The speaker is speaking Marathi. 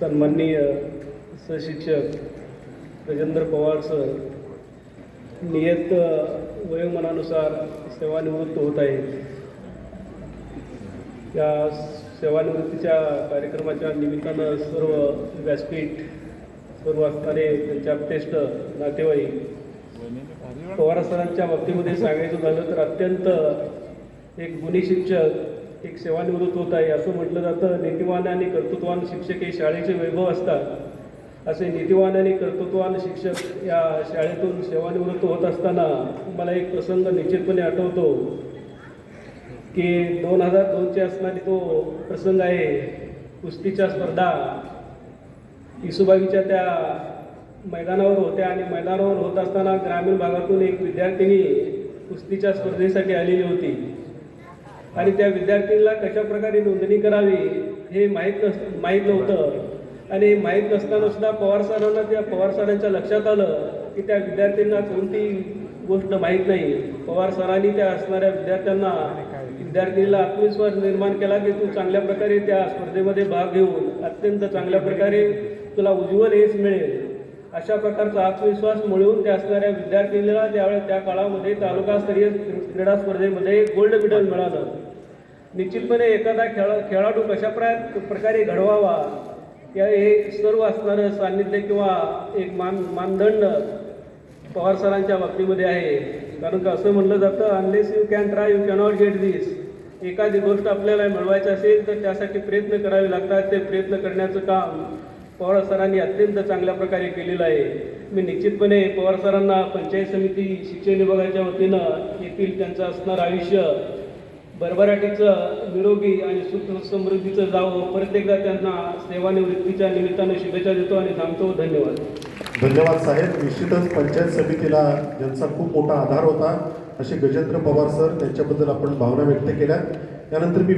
सन्माननीय सशिक्षक गजेंद्र पवार सर नियत वयोमानानुसार सेवानिवृत्त होत आहेत. या सेवानिवृत्तीच्या कार्यक्रमाच्या निमित्तानं सर्व व्यासपीठ सर्व असणारे त्यांच्या आपतेष्ट नातेवाईक पवार सरांच्या बाबतीमध्ये सांगायचं झालं तर अत्यंत एक गुणी शिक्षक एक सेवानिवृत्त होत आहे. असं म्हटलं जातं. नीतिवान आणि कर्तृत्वान शिक्षक हे शाळेचे वैभव असतात. असे नीतिवान आणि कर्तृत्वान शिक्षक या शाळेतून सेवानिवृत्त होत असताना मला एक प्रसंग निश्चितपणे आठवतो की दोन हजार दोनचे असणारी तो प्रसंग आहे. कुस्तीच्या स्पर्धा. इसुबाईच्या त्या मैदानावर होत्या आणि मैदानावर होत असताना ग्रामीण भागातून एक विद्यार्थिनी कुस्तीच्या स्पर्धेसाठी आलेली होती. आणि त्या विद्यार्थीला कशा प्रकारे नोंदणी करावी हे माहीत नस माहीत नव्हतं. आणि माहीत नसताना सुद्धा पवार सरांना त्या पवार सरांच्या लक्षात आलं की त्या विद्यार्थ्यांना कोणती गोष्ट माहीत नाही. पवार सरांनी त्या असणाऱ्या विद्यार्थ्यांना विद्यार्थीला आत्मविश्वास निर्माण केला की तू चांगल्या प्रकारे त्या स्पर्धेमध्ये भाग घेऊन अत्यंत चांगल्या प्रकारे तुला उज्ज्वल हेच मिळेल. अशा प्रकारचा आत्मविश्वास मिळवून त्या असणाऱ्या विद्यार्थिनीला त्यावेळेस त्या काळामध्ये तालुकास्तरीय क्रीडा स्पर्धेमध्ये गोल्ड मेडल मिळालं निश्चितपणे एखादा खेळा खेळाडू कशा प्रकारे घडवावा. या हे सर्व असणारं सान्निध्य किंवा एक मान मानदंड पवार सरांच्या बाबतीमध्ये आहे. कारण का असं म्हणलं जातं unless you can try you cannot get this एखादी गोष्ट आपल्याला मिळवायची असेल तर त्यासाठी प्रयत्न करावे लागतात. ते प्रयत्न करण्याचं काम पवार सरांनी अत्यंत चांगल्या प्रकारे केलेलं आहे. मी निश्चितपणे पवार सरांना पंचायत समिती शिक्षण विभागाच्या वतीनं येथील त्यांचं असणारं आयुष्य भरभराटीचं निरोगी आणि सुख समृद्धीचं जावं परत एकदा त्यांना सेवानिवृत्तीच्या निमित्तानं शुभेच्छा देतो आणि थांबतो. धन्यवाद. धन्यवाद साहेब. निश्चितच पंचायत समितीला ज्यांचा खूप मोठा आधार होता असे गजेंद्र पवार सर त्यांच्याबद्दल आपण भावना व्यक्त केल्या. त्यानंतर मी